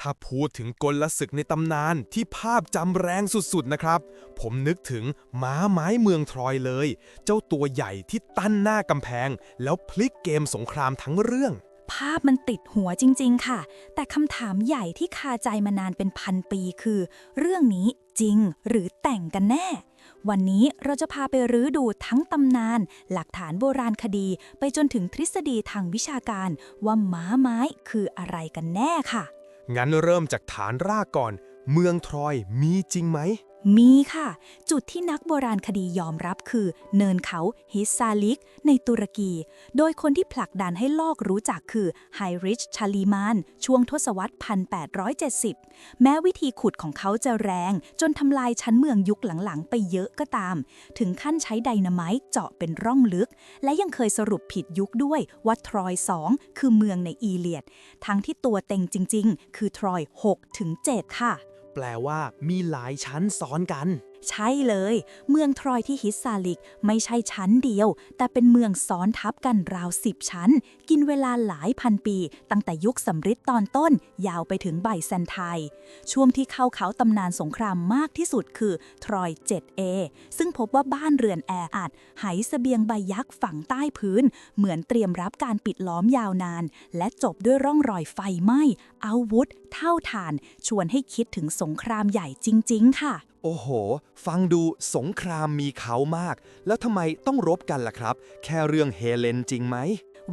ถ้าพูดถึงกลศึกในตำนานที่ภาพจำแรงสุดๆนะครับ ผมนึกถึงม้าไม้เมืองทรอยเลย เจ้าตัวใหญ่ที่ตั้นหน้ากำแพง แล้วพลิกเกมสงครามทั้งเรื่อง ภาพมันติดหัวจริง ๆ ค่ะ แต่คำถามใหญ่ที่คาใจมานานเป็นพันปีคือ เรื่องนี้จริงหรือแต่งกันแน่ วันนี้เราจะพาไปรื้อดูทั้งตำนาน หลักฐานโบราณคดี ไปจนถึงทฤษฎีทางวิชาการว่าม้าไม้คืออะไรกันแน่ค่ะ งั้นเริ่มจากฐานรากก่อน เมืองทรอยมีจริงไหม มีค่ะ จุดที่นักโบราณคดียอมรับคือ เนินเขาฮิซาลิก ในตุรกี โดยคนที่ผลักดันให้โลกรู้จักคือไฮริชชาลีมาน ช่วงทศวรรษ 1870 แม้วิธีขุดของเขาจะแรง จนทำลายชั้นเมืองยุคหลังๆ ไปเยอะก็ตาม ถึงขั้นใช้ไดนาไมต์เจาะเป็นร่องลึก และยังเคยสรุปผิดยุคด้วยว่าทรอย 2 คือเมืองในอีเลียด ทั้งที่ตัวเต็งจริง ๆ คือทรอย6ถึง7ค่ะ แปลว่ามีหลายชั้นซ้อนกัน ใช่เลย เมืองทรอยที่ฮิสซาลิกไม่ใช่ชั้นเดียว แต่เป็นเมืองซ้อนทับกันราวสิบชั้น กินเวลาหลายพันปี ตั้งแต่ยุคสำริดตอนต้น ยาวไปถึงไบแซนไทน์ช่วงที่เข้าเขาตำนานสงครามมากที่สุดคือทรอย 7A ซึ่งพบว่าบ้านเรือนแออัดไหเสบียงใบยักษ์ฝังใต้พื้น เหมือนเตรียมรับการปิดล้อมยาวนาน และจบด้วยร่องรอยไฟไหม้อาวุธ เท่าฐาน ชวนให้คิดถึงสงครามใหญ่จริง ๆ ค่ะโอ้โห ฟังดูสงครามมีเขามาก แล้วทำไมต้องรบกันล่ะครับ แค่เรื่องเฮเลนจริงไหม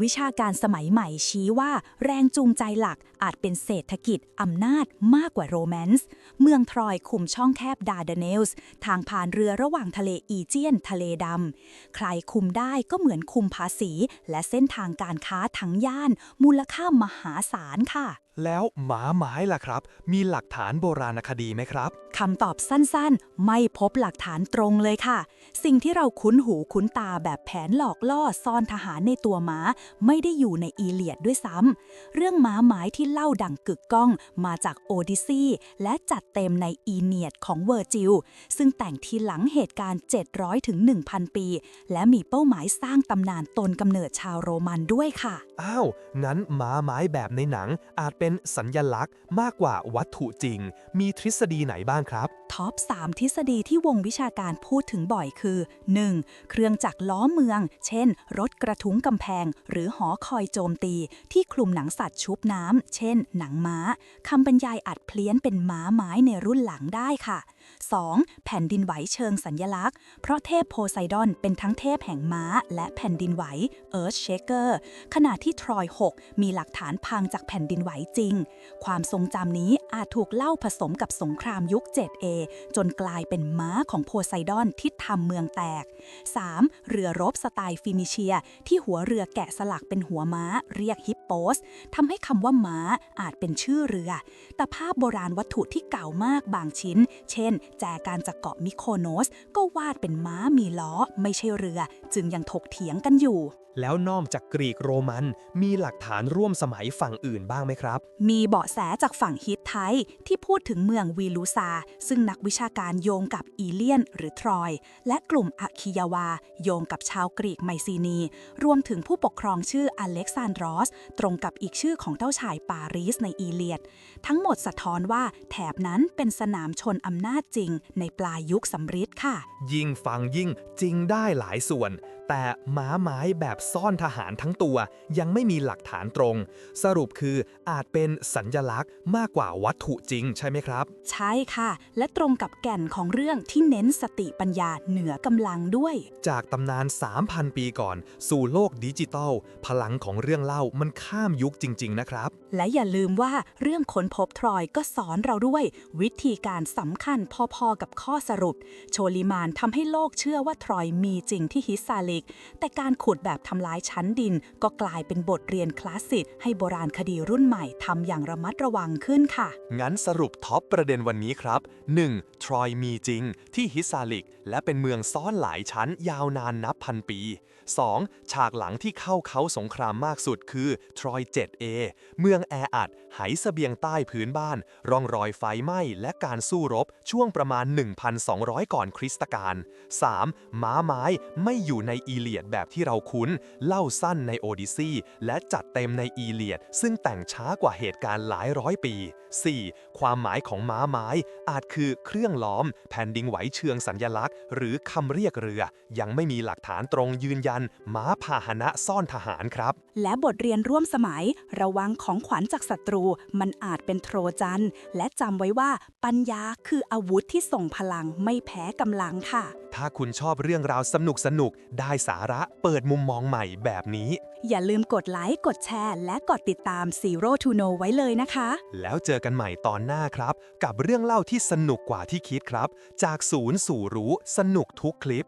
วิชาการสมัยใหม่ชี้ว่าแรงจูงใจหลักอาจเป็นเศรษฐกิจอำนาจมากกว่าโรแมนส์เมืองทรอยคุมช่องแคบดาเดเนลส์ทางผ่านเรือระหว่างทะเลอีเจียน ทะเลดำ ใครคุมได้ก็เหมือนคุมภาษี และเส้นทางการค้าทั้งย่าน มูลค่ามหาศาลค่ะ แล้วหมาไม้ล่ะครับ มีหลักฐานโบราณคดีไหมครับคำตอบสั้นๆ ไม่พบหลักฐานตรงเลยค่ะ สิ่งที่เราคุ้นหูคุ้นตาแบบแผนหลอกล่อซ่อนทหารในตัวม้า ไม่ได้อยู่ในอีเลียดด้วยซ้ำเรื่องม้าไม้ที่เล่าดังกึกก้องมาจากโอดิซีและจัดเต็มในอีเนียดของเวอร์จิล ซึ่งแต่งทีหลังเหตุการณ์ 700ถึง1,000 ปี และมีเป้าหมายสร้างตำนานตนกำเนิดชาวโรมันด้วยค่ะ อ้าว งั้นหมาไม้แบบในหนังอาจเป็นเป็นสัญญลักษณ์มากกว่าวัตถุจริง มีทฤษฎีไหนบ้างครับ ท็อป 3 ทฤษฎีที่วงวิชาการพูดถึงบ่อยคือ 1. เครื่องจักรล้อเมือง เช่น รถกระทุ้งกำแพง หรือหอคอยโจมตี ที่คลุมหนังสัตว์ชุบน้ำ เช่น หนังม้าคำบรรยายอัดเพลี้ยนเป็นม้าไม้ในรุ่นหลังได้ค่ะ 2. แผ่นดินไหวเชิงสัญญลักษณ์ เพราะเทพโพไซดอนเป็นทั้งเทพแห่งม้า และแผ่นดินไหว Earth Shaker ขณะที่ทรอย 6 มีหลักฐานพังจากแผ่นดินไหวจริง ความทรงจำนี้อาจถูกเล่าผสมกับสงครามยุค 7A จนกลายเป็นม้าของโพไซดอนที่ทำเมืองแตก 3. เรือรบสไตล์ฟินิเชีย ที่หัวเรือแกะสลักเป็นหัวม้า เรียกฮิปโปสทำให้คำว่าม้าอาจเป็นชื่อเรือ แต่ภาพโบราณวัตถุที่เก่ามากบางชิ้น เช่นแจกันจากเกาะมิโคโนส ก็วาดเป็นม้ามีล้อ ไม่ใช่เรือ จึงยังถกเถียงกันอยู่ แล้วนอกจากกรีกโรมัน มีหลักฐานร่วมสมัยฝั่งอื่นบ้างไหมครับ มีเบาะแสจากฝั่งฮิตไทยที่พูดถึงเมืองวีลูซา ซึ่งนักวิชาการโยงกับอีเลียน หรือทรอย และกลุ่มอะคิยาวา โยงกับชาวกรีกไมซีนี รวมถึงผู้ปกครองชื่ออเล็กซานดรอส ตรงกับอีกชื่อของเจ้าชายปารีสในอีเลียด ทั้งหมดสะท้อนว่าแถบนั้นเป็นสนามชนอำนาจจริงในปลายยุคสำริดค่ะ ยิ่งฟังยิ่งจริงได้หลายส่วนแต่ม้าไม้แบบซ่อนทหารทั้งตัว ยังไม่มีหลักฐานตรง สรุปคืออาจเป็นสัญญลักษณ์มากกว่าวัตถุจริงใช่ไหมครับ ใช่ค่ะ และตรงกับแก่นของเรื่องที่เน้นสติปัญญาเหนือกำลังด้วย จากตำนาน 3,000 ปีก่อน สู่โลกดิจิตอลพลังของเรื่องเล่ามันข้ามยุคจริง ๆ นะครับ และอย่าลืมว่าเรื่องค้นพบทรอยก็สอนเราด้วย วิธีการสำคัญพอๆกับข้อสรุป โชลิมานทำให้โลกเชื่อว่าทรอยมีจริงที่ฮิสซาลิก แต่การขุดแบบทำลายชั้นดิน ก็กลายเป็นบทเรียนคลาสสิกให้โบราณคดีรุ่นใหม่ทำอย่างระมัดระวังขึ้นค่ะ งั้นสรุปท็อปประเด็นวันนี้ครับ 1. ทรอยมีจริง ที่ฮิสซาลิก และเป็นเมืองซ้อนหลายชั้นยาวนานนับพันปี 2. ฉากหลังที่เข้าเขาสงครามมากสุดคือทรอย 7A เมืองแออัดไหเสบียงใต้พื้นบ้าน ร่องรอยไฟไหม้และการสู้รบช่วงประมาณ 1,200 ก่อนคริสตกาล 3. ม้าไม้ไม่อยู่ในอีเลียดแบบที่เราคุ้น เล่าสั้นในโอดิซีและจัดเต็มในอีเลียด ซึ่งแต่งช้ากว่าเหตุการณ์หลายร้อยปี 4. ความหมายของม้าไม้ อาจคือเครื่องล้อม แผ่นดินไหวเชิงสัญญลักษณ์ หรือคำเรียกเรือ ยังไม่มีหลักฐานตรงยืนยัน ม้าพาหนะซ่อนทหารครับ และบทเรียนร่วมสมัย ระวังของขวัญจากศัตรู มันอาจเป็นโทรจันและจำไว้ว่าปัญญาคืออาวุธที่ส่งพลังไม่แพ้กำลังค่ะ ถ้าคุณชอบเรื่องราวสนุกสนุกๆได้สาระเปิดมุมมองใหม่แบบนี้ อย่าลืมกดไลค์ กดแชร์ และกดติดตาม Zero to Know ไว้เลยนะคะ แล้วเจอกันใหม่ตอนหน้าครับ กับเรื่องเล่าที่สนุกกว่าที่คิดครับ จากศูนย์สู่รู้สนุกทุกคลิป